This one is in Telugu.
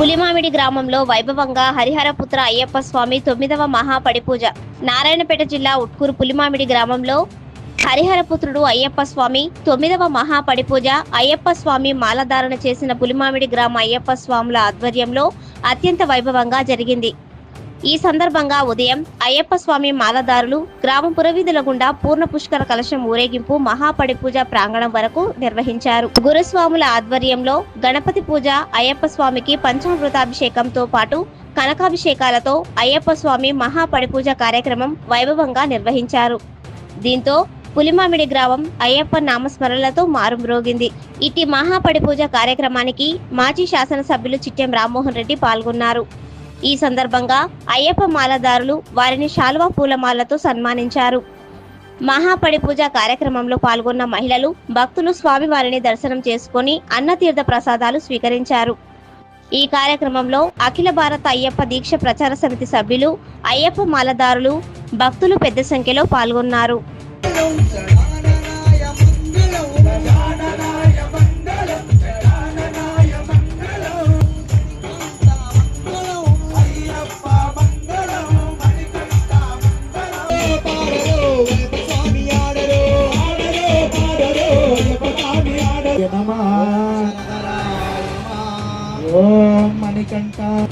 పులిమామిడి గ్రామంలో వైభవంగా హరిహరపుత్ర అయ్యప్ప స్వామి తొమ్మిదవ మహాపడిపూజ. నారాయణపేట జిల్లా ఉట్కూరు పులిమామిడి గ్రామంలో హరిహరపుత్రుడు అయ్యప్ప స్వామి తొమ్మిదవ మహాపడిపూజ. అయ్యప్ప స్వామి మాలధారణ చేసిన పులిమామిడి గ్రామ అయ్యప్ప స్వాముల ఆధ్వర్యంలో అత్యంత వైభవంగా జరిగింది. ఈ సందర్భంగా ఉదయం అయ్యప్ప స్వామి మాలదారులు గ్రామ పురవీధుల గుండా పూర్ణ పుష్కర కలశం ఊరేగింపు మహాపడి పూజ ప్రాంగణం వరకు నిర్వహించారు. గురుస్వాముల ఆధ్వర్యంలో గణపతి పూజ అయ్యప్ప స్వామికి పంచామృతాభిషేకంతో పాటు కనకాభిషేకాలతో అయ్యప్ప స్వామి మహాపడి పూజ కార్యక్రమం వైభవంగా నిర్వహించారు. దీంతో పులిమామిడి గ్రామం అయ్యప్ప నామస్మరణలతో మారుమ్రోగింది. ఇట్టి మహాపడి పూజ కార్యక్రమానికి మాజీ శాసనసభ్యులు చిట్టెం రామ్మోహన్ రెడ్డి పాల్గొన్నారు. ఈ సందర్భంగా అయ్యప్ప మాలదారులు వారిని శాలువా పూలమాలతో సన్మానించారు. మహాపడి పూజ కార్యక్రమంలో పాల్గొన్న మహిళలు భక్తులు స్వామివారిని దర్శనం చేసుకుని అన్నతీర్థ ప్రసాదాలు స్వీకరించారు. ఈ కార్యక్రమంలో అఖిల భారత అయ్యప్ప దీక్ష ప్రచార సమితి సభ్యులు అయ్యప్ప మాలదారులు భక్తులు పెద్ద సంఖ్యలో పాల్గొన్నారు. nama Om Manikanta